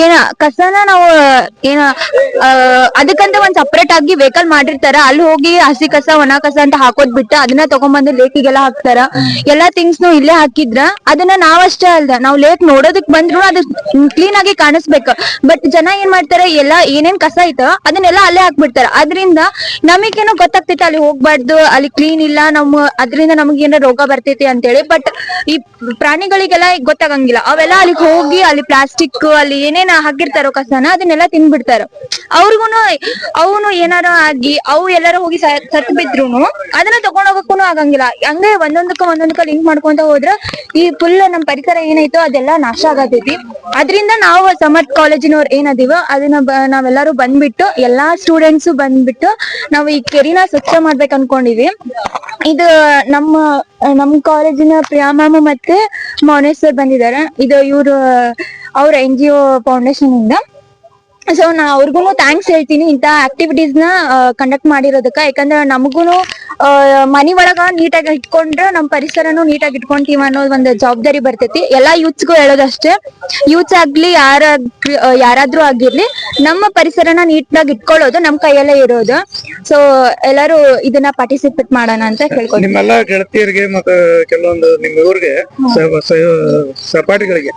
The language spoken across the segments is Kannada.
ಏನ ಕಸನ ನಾವು ಏನ ಅದಕ್ಕಂತ ಒಂದ್ ಸಪ್ರೇಟ್ ಆಗಿ ವೆಹಿಕಲ್ ಮಾಡಿರ್ತಾರ. ಅಲ್ಲಿ ಹೋಗಿ ಹಸಿ ಕಸ ಒಣ ಕಸ ಅಂತ ಹಾಕೋದ್ ಬಿಟ್ಟು ಅದನ್ನ ತಗೊಂಡ್ಬಂದು ಲೇಕಿಗೆಲ್ಲ ಹಾಕ್ತಾರ. ಎಲ್ಲಾ ಥಿಂಗ್ಸ್ ನು ಇಲ್ಲೇ ಹಾಕಿದ್ರ ಅದನ್ನ ನಾವಷ್ಟೇ ಅಲ್ದ ನಾವ್ ಲೇಕ್ ನೋಡೋದಕ್ ಬಂದ್ರು ಅದು ಕ್ಲೀನ್ ಆಗಿ ಕಾಣಿಸ್ಬೇಕು. ಬಟ್ ಜನ ಏನ್ ಮಾಡ್ತಾರೆ ಎಲ್ಲಾ ಏನೇನ್ ಕಸ ಐತ ಅದನ್ನೆಲ್ಲ ಅಲ್ಲೇ ಹಾಕ್ಬಿಡ್ತಾರ. ಅದ್ರಿಂದ ನಮಗೇನೋ ಗೊತ್ತಾಗ್ತೈತೆ ಅಲ್ಲಿ ಹೋಗ್ಬಾರ್ದು ಅಲ್ಲಿ ಕ್ಲೀನ್ ಇಲ್ಲ ನಮ್ ಅದರಿಂದ ನಮ್ಗೆ ಏನೋ ರೋಗ ಬರ್ತೈತಿ ಅಂತೇಳಿ. ಬಟ್ ಈ ಪ್ರಾಣಿಗಳಿಗೆಲ್ಲ ಗೊತ್ತಾಗಂಗಿಲ್ಲ. ಅವೆಲ್ಲ ಅಲ್ಲಿಗೆ ಹೋಗಿ ಅಲ್ಲಿ ಪ್ಲಾಸ್ಟಿಕ್ ಅಲ್ಲಿ ಏನೇನ್ ಹಾಕಿರ್ತಾರೋ ಕಸನ ಅದನ್ನೆಲ್ಲ ತಿನ್ಬಿಡ್ತಾರ. ಅವ್ರಿಗೂನು, ಅವನು ಏನಾರ ಆಗಿ, ಅವು ಎಲ್ಲಾರು ಹೋಗಿ ಸತ್ ಬಿದ್ರುನು ಅದನ್ನ ತಗೊಂಡ್ ಆಗಂಗಿಲ್ಲ. ಹಂಗೆ ಒಂದೊಂದಕ್ಕ ಒಂದೊಂದಕ್ಕ ಲಿಂಕ್ ಮಾಡ್ಕೊಂತ ಹೋದ್ರ ಈ ಫುಲ್ ನಮ್ ಪರಿಸರ ಏನೈತೋ ಅದೆಲ್ಲ ನಾಶ ಆಗತೈತಿ. ಅದರಿಂದ ನಾವು ಸಮರ್ಥ್ ಕಾಲೇಜಿನವ್ರು ಏನದೀವ ಅದನ್ನ ಬ- ನಾವೆಲ್ಲರೂ ಬಂದ್ಬಿಟ್ಟು ಎಲ್ಲಾ ಸ್ಟೂಡೆಂಟ್ಸ್ ಬಂದ್ಬಿಟ್ಟು ನಾವು ಈ ಕೆರಿನ ಸ್ವಚ್ಛ ಮಾಡ್ಬೇಕು ಅನ್ಕೊಂಡಿವಿ ಇದು ನಮ್ಮ ನಮ್ಮ ಕಾಲೇಜಿನ ಪ್ರಿಯಾ ಮ್ಯಾಮ್ ಮತ್ತೆ ಮೌನೇಶ್ ಸರ್ ಬಂದಿದ್ದಾರೆ. ಇದು ಇವರು, ಅವ್ರ ಎನ್ ಜಿ ಒ ಫೌಂಡೇಶನ್ ಇಂದ. ಸೊ ನಾ ಅವ್ರಿಗೂ ಥ್ಯಾಂಕ್ಸ್ ಹೇಳ್ತೀನಿ ಇಂತ ಆಕ್ಟಿವಿಟೀಸ್ನ ಕಂಡಕ್ಟ್ ಮಾಡಿರೋದಕ್ಕ. ಯಾಕಂದ್ರೆ ನಮಗೂನು ಮನಿ ಒಳಗ ನೀಟಾಗಿ ಇಟ್ಕೊಂಡ್ರೆ ನಮ್ ಪರಿಸರನು ನೀಟಾಗಿ ಇಟ್ಕೊಂತೀವಿ ಅನ್ನೋದ್ ಒಂದು ಜವಾಬ್ದಾರಿ ಬರ್ತೈತಿ. ಎಲ್ಲಾ ಯೂತ್ಸ್ಗೂ ಹೇಳೋದಷ್ಟೇ. ಯೂತ್ಸ್ ಆಗ್ಲಿ ಯಾರ ಯಾರಾದ್ರೂ ಆಗಿರ್ಲಿ ನಮ್ಮ ಪರಿಸರನ ನೀಟಾಗಿ ಇಟ್ಕೊಳ್ಳೋದು ನಮ್ ಕೈಯಲ್ಲೇ ಇರೋದು. ಸೊ ಎಲ್ಲರೂ ಇದನ್ನ ಪಾರ್ಟಿಸಿಪೇಟ್ ಮಾಡೋಣ ಅಂತ ನಿಮ್ಮೆಲ್ಲಾ ಗೆಳತಿಯರಿಗೆ ಮತ್ತು ಕೆಲವೊಂದು ನಿಮ್ಮ ಸಹಪಾಠಿಗಳಿಗೆ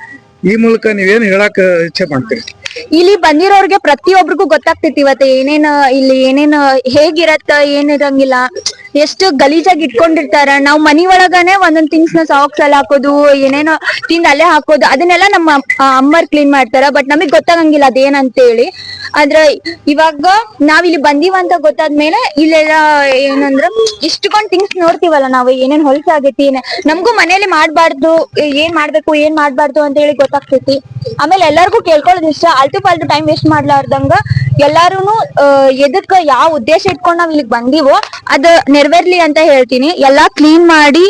ಈ ಮೂಲಕ ನೀವೇನು ಹೇಳಕ್ ಇಚ್ಛೆ ಮಾಡ್ತೀರಿ? ಇಲ್ಲಿ ಬಂದಿರೋರ್ಗೆ ಪ್ರತಿಯೊಬ್ರಿಗೂ ಗೊತ್ತಾಗ್ತೈತಿ ಇವತ್ತು ಏನೇನ್ ಇಲ್ಲಿ ಏನೇನ್ ಹೇಗಿರತ್ತ ಏನಿರಂಗಿಲ್ಲ. ಎಷ್ಟು ಗಲೀಜಾಗಿ ಇಟ್ಕೊಂಡಿರ್ತಾರ? ನಾವ್ ಮನಿ ಒಳಗನೆ ಒಂದೊಂದ್ ಥಿಂಗ್ಸ್ನ ಸಾಕ್ಸ್ ಅಲ್ಲಿ ಹಾಕೋದು, ಏನೇನೋ ತಿಂದ್ ಅಲ್ಲೇ ಹಾಕೋದು, ಅದನ್ನೆಲ್ಲ ನಮ್ಮ ಅಮ್ಮರ್ ಕ್ಲೀನ್ ಮಾಡ್ತಾರ. ಬಟ್ ನಮಗ್ ಗೊತ್ತಾಗಂಗಿಲ್ಲ ಅದೇನಂತ ಹೇಳಿ ಆದ್ರ ಇವಾಗ ನಾವ್ ಇಲ್ಲಿ ಗೊತ್ತಾದ್ಮೇಲೆ ಇಲ್ಲೆಲ್ಲ ಏನಂದ್ರ ಇಷ್ಟಕೊಂಡ್ ತಿಂಗ್ಸ್ ನೋಡ್ತೀವಲ್ಲ ನಾವು, ಏನೇನ್ ಹೊಲಸ ಆಗೈತಿ ನಮ್ಗೂ ಮನೇಲಿ ಮಾಡ್ಬಾರ್ದು, ಏನ್ ಮಾಡ್ಬೇಕು, ಏನ್ ಮಾಡ್ಬಾರ್ದು ಅಂತ ಹೇಳಿ ಗೊತ್ತಾಗ್ತೈತಿ. ಆಮೇಲೆ ಎಲ್ಲಾರ್ಗೂ ಕೇಳ್ಕೊಳ್ಳೋದು ಇಷ್ಟ. ಅಲ್ಟು ಪಾಲ್ಟು ಟೈಮ್ ವೇಸ್ಟ್ ಮಾಡ್ಲಾರ್ದಂಗ ಎಲ್ಲಾರುನು ಎದಕ್ ಯಾವ ಉದ್ದೇಶ ಇಟ್ಕೊಂಡ್ ನಾವ್ ಇಲ್ಲಿಗ್ ಬಂದಿವೋ ಅದ್ ನೆರವೇರ್ಲಿ ಅಂತ ಹೇಳ್ತೀನಿ. ಎಲ್ಲಾ ಕ್ಲೀನ್ ಮಾಡಿ